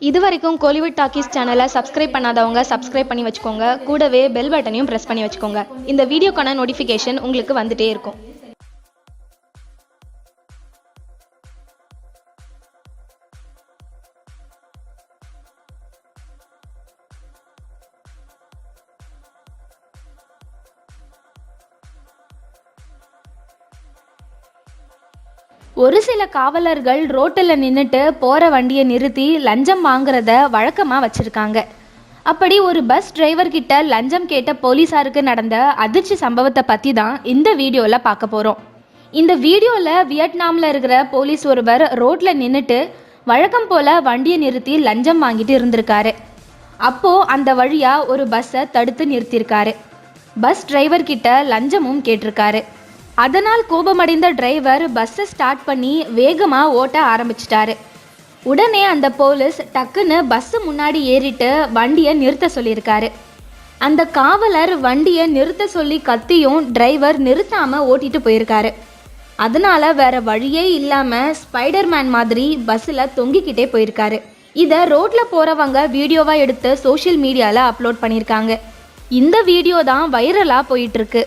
இது வரைக்கும் கோலிவுட் டாக்கீஸ் சேனலை சப்ஸ்கிரைப் பண்ணாதவங்க சப்ஸ்கிரைப் பண்ணி வச்சுக்கோங்க. கூடவே பெல் பட்டனையும் ப்ரெஸ் பண்ணி வச்சுக்கோங்க. இந்த வீடியோக்கான நோட்டிஃபிகேஷன் உங்களுக்கு வந்துட்டே இருக்கும். ஒரு சில காவலர்கள் ரோட்டில் நின்றுட்டு போகிற வண்டியை நிறுத்தி லஞ்சம் வாங்குறத வழக்கமாக வச்சுருக்காங்க. அப்படி ஒரு பஸ் டிரைவர்கிட்ட லஞ்சம் கேட்ட போலீஸாருக்கு நடந்த அதிர்ச்சி சம்பவத்தை பற்றி தான் இந்த வீடியோவில் பார்க்க போகிறோம் இந்த வீடியோவில் வியட்நாமில் இருக்கிற போலீஸ் ஒருவர் ரோட்டில் நின்றுட்டு வழக்கம் போல் வண்டியை நிறுத்தி லஞ்சம் வாங்கிட்டு இருந்திருக்காரு. அப்போது அந்த வழியாக ஒரு பஸ்ஸை தடுத்து நிறுத்தியிருக்காரு. பஸ் டிரைவர்கிட்ட லஞ்சமும் கேட்டிருக்காரு. அதனால் கோபமடைந்த டிரைவர் பஸ்ஸை ஸ்டார்ட் பண்ணி வேகமாக ஓட்ட ஆரம்பிச்சிட்டாரு. உடனே அந்த போலீஸ் டக்குன்னு பஸ்ஸு முன்னாடி ஏறிட்டு வண்டியை நிறுத்த சொல்லியிருக்காரு. அந்த காவலர் வண்டியை நிறுத்த சொல்லி கத்தியும் டிரைவர் நிறுத்தாமல் ஓட்டிட்டு போயிருக்காரு. அதனால வேற வழியே இல்லாமல் ஸ்பைடர்மேன் மாதிரி பஸ்ஸில் தொங்கிக்கிட்டே போயிருக்காரு. இதை ரோட்டில் போகிறவங்க வீடியோவாக எடுத்து சோஷியல் மீடியாவில் அப்லோட் பண்ணியிருக்காங்க. இந்த வீடியோ தான் வைரலாக போயிட்டுருக்கு